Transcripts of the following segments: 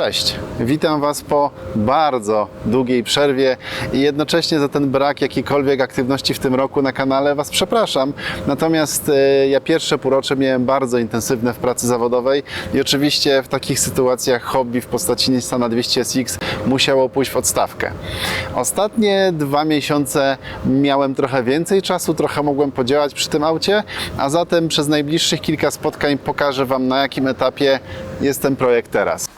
Cześć, witam Was po bardzo długiej przerwie i jednocześnie za ten brak jakiejkolwiek aktywności w tym roku na kanale Was przepraszam. Natomiast e, ja pierwsze półrocze miałem bardzo intensywne w pracy zawodowej i oczywiście w takich sytuacjach hobby w postaci Nissana 200SX musiało pójść w odstawkę. Ostatnie dwa miesiące miałem trochę więcej czasu, trochę mogłem podziałać przy tym aucie, a zatem przez najbliższych kilka spotkań pokażę Wam na jakim etapie jest ten projekt teraz.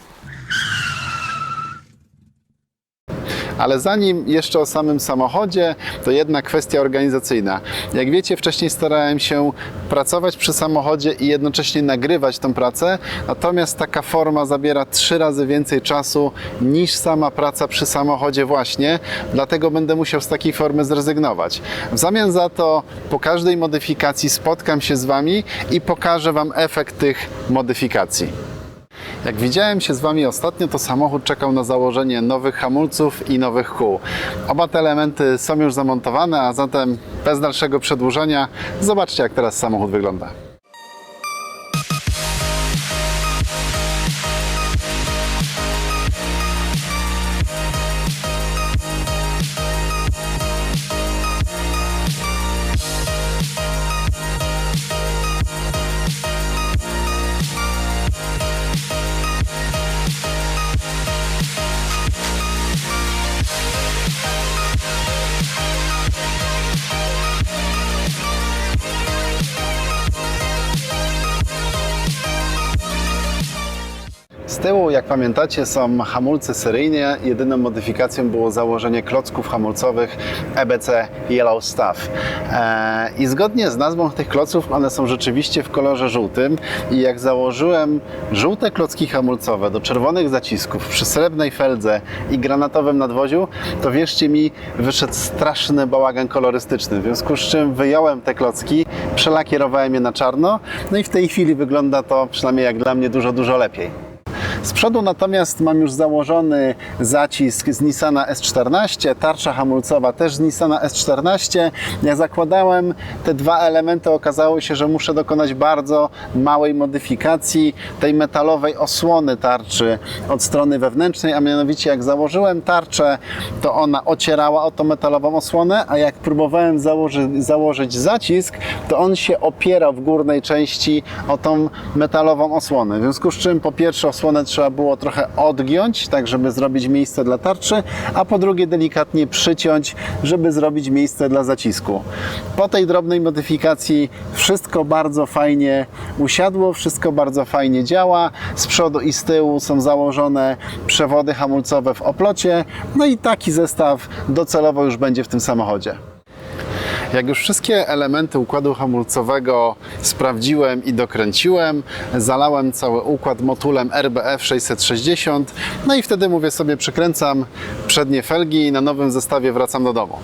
Ale zanim jeszcze o samym samochodzie, to jedna kwestia organizacyjna. Jak wiecie, wcześniej starałem się pracować przy samochodzie i jednocześnie nagrywać tę pracę, natomiast taka forma zabiera trzy razy więcej czasu niż sama praca przy samochodzie właśnie, dlatego będę musiał z takiej formy zrezygnować. W zamian za to po każdej modyfikacji spotkam się z Wami i pokażę Wam efekt tych modyfikacji. Jak widziałem się z Wami ostatnio, to samochód czekał na założenie nowych hamulców i nowych kół. Oba te elementy są już zamontowane, a zatem bez dalszego przedłużenia zobaczcie jak teraz samochód wygląda. Tyłu, jak pamiętacie, są hamulce seryjne. Jedyną modyfikacją było założenie klocków hamulcowych EBC Yellow Stuff. Eee, I zgodnie z nazwą tych kloców, one są rzeczywiście w kolorze żółtym. I jak założyłem żółte klocki hamulcowe do czerwonych zacisków przy srebrnej feldze i granatowym nadwoziu, to wierzcie mi, wyszedł straszny bałagan kolorystyczny. W związku z czym wyjąłem te klocki, przelakierowałem je na czarno. No i w tej chwili wygląda to, przynajmniej jak dla mnie, dużo, dużo lepiej. Z przodu natomiast mam już założony zacisk z Nissana S14, tarcza hamulcowa też z Nissana S14. Ja zakładałem te dwa elementy, okazało się, że muszę dokonać bardzo małej modyfikacji tej metalowej osłony tarczy od strony wewnętrznej, a mianowicie jak założyłem tarczę, to ona ocierała o tą metalową osłonę, a jak próbowałem założy, założyć zacisk, to on się opierał w górnej części o tą metalową osłonę. W związku z czym po pierwsze osłonę trzeba było trochę odgiąć, tak żeby zrobić miejsce dla tarczy, a po drugie delikatnie przyciąć, żeby zrobić miejsce dla zacisku. Po tej drobnej modyfikacji wszystko bardzo fajnie usiadło, wszystko bardzo fajnie działa. Z przodu i z tyłu są założone przewody hamulcowe w oplocie, no i taki zestaw docelowo już będzie w tym samochodzie. Jak już wszystkie elementy układu hamulcowego sprawdziłem i dokręciłem, zalałem cały układ motulem RBF 660, no i wtedy mówię sobie, przykręcam przednie felgi i na nowym zestawie wracam do domu.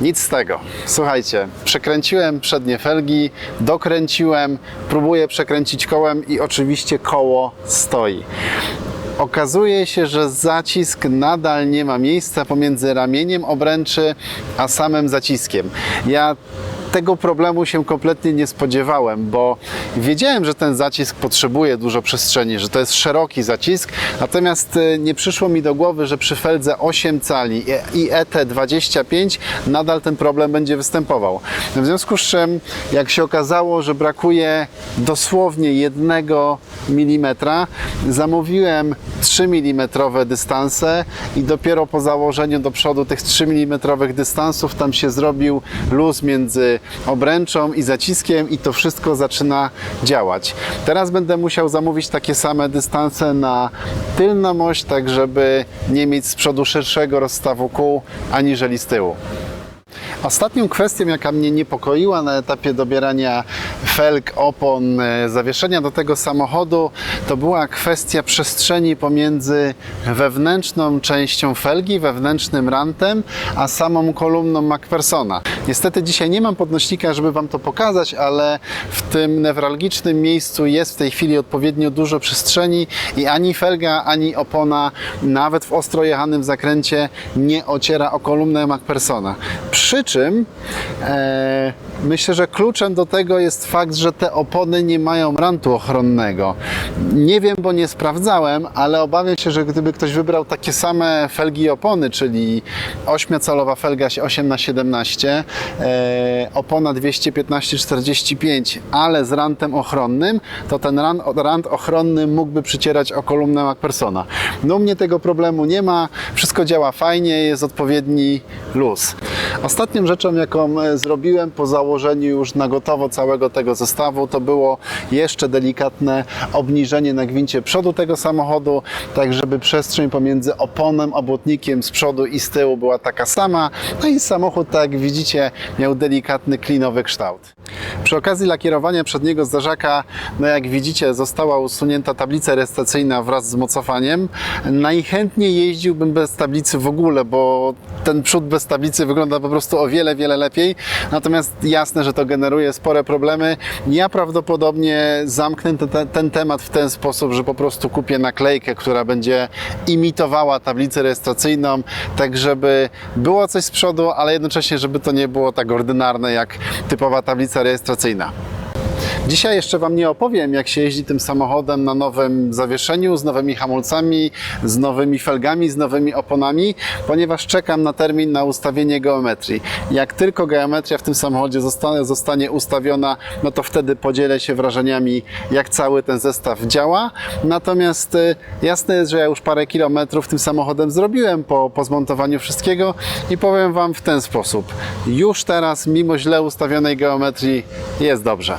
Nic z tego. Słuchajcie, przekręciłem przednie felgi, dokręciłem, próbuję przekręcić kołem i oczywiście koło stoi. Okazuje się, że zacisk nadal nie ma miejsca pomiędzy ramieniem obręczy a samym zaciskiem. Ja tego problemu się kompletnie nie spodziewałem, bo wiedziałem, że ten zacisk potrzebuje dużo przestrzeni, że to jest szeroki zacisk, natomiast y, nie przyszło mi do głowy, że przy feldze 8 cali i ET25 nadal ten problem będzie występował. W związku z czym, jak się okazało, że brakuje dosłownie jednego milimetra, zamówiłem 3 mm dystanse i dopiero po założeniu do przodu tych 3 mm dystansów tam się zrobił luz między obręczą i zaciskiem i to wszystko zaczyna działać. Teraz będę musiał zamówić takie same dystanse na tylną oś, tak żeby nie mieć z przodu szerszego rozstawu kół aniżeli z tyłu. Ostatnią kwestią, jaka mnie niepokoiła na etapie dobierania felg, opon, e, zawieszenia do tego samochodu, to była kwestia przestrzeni pomiędzy wewnętrzną częścią felgi, wewnętrznym rantem, a samą kolumną MacPhersona. Niestety dzisiaj nie mam podnośnika, żeby Wam to pokazać, ale w tym newralgicznym miejscu jest w tej chwili odpowiednio dużo przestrzeni i ani felga, ani opona, nawet w ostro jechanym zakręcie, nie ociera o kolumnę MacPhersona. Przy czym e, myślę, że kluczem do tego jest fakt, że te opony nie mają rantu ochronnego. Nie wiem, bo nie sprawdzałem, ale obawiam się, że gdyby ktoś wybrał takie same felgi i opony, czyli 8-calowa felga 8 na 17 e, opona 215-45, ale z rantem ochronnym, to ten rant, ochronny mógłby przycierać o kolumnę MacPersona. No u mnie tego problemu nie ma, wszystko działa fajnie, jest odpowiedni luz. Ostatnią rzeczą, jaką e, zrobiłem po założeniu już na gotowo całego tego zestawu, to było jeszcze delikatne obniżenie na gwincie przodu tego samochodu, tak żeby przestrzeń pomiędzy oponem a błotnikiem z przodu i z tyłu była taka sama. No i samochód, tak jak widzicie, miał delikatny klinowy kształt. Przy okazji lakierowania przedniego zderzaka, no jak widzicie, została usunięta tablica rejestracyjna wraz z mocowaniem. Najchętniej jeździłbym bez tablicy w ogóle, bo ten przód bez tablicy wygląda po prostu o wiele, wiele lepiej. Natomiast jasne, że to generuje spore problemy. Ja prawdopodobnie zamknę te, ten temat w ten sposób, że po prostu kupię naklejkę, która będzie imitowała tablicę rejestracyjną, tak żeby było coś z przodu, ale jednocześnie, żeby to nie było tak ordynarne jak typowa tablica rejestracyjna. Dzisiaj jeszcze Wam nie opowiem, jak się jeździ tym samochodem na nowym zawieszeniu, z nowymi hamulcami, z nowymi felgami, z nowymi oponami, ponieważ czekam na termin na ustawienie geometrii. Jak tylko geometria w tym samochodzie zostanie, zostanie ustawiona, no to wtedy podzielę się wrażeniami, jak cały ten zestaw działa. Natomiast y, jasne jest, że ja już parę kilometrów tym samochodem zrobiłem po, po zmontowaniu wszystkiego i powiem Wam w ten sposób. Już teraz, mimo źle ustawionej geometrii, jest dobrze.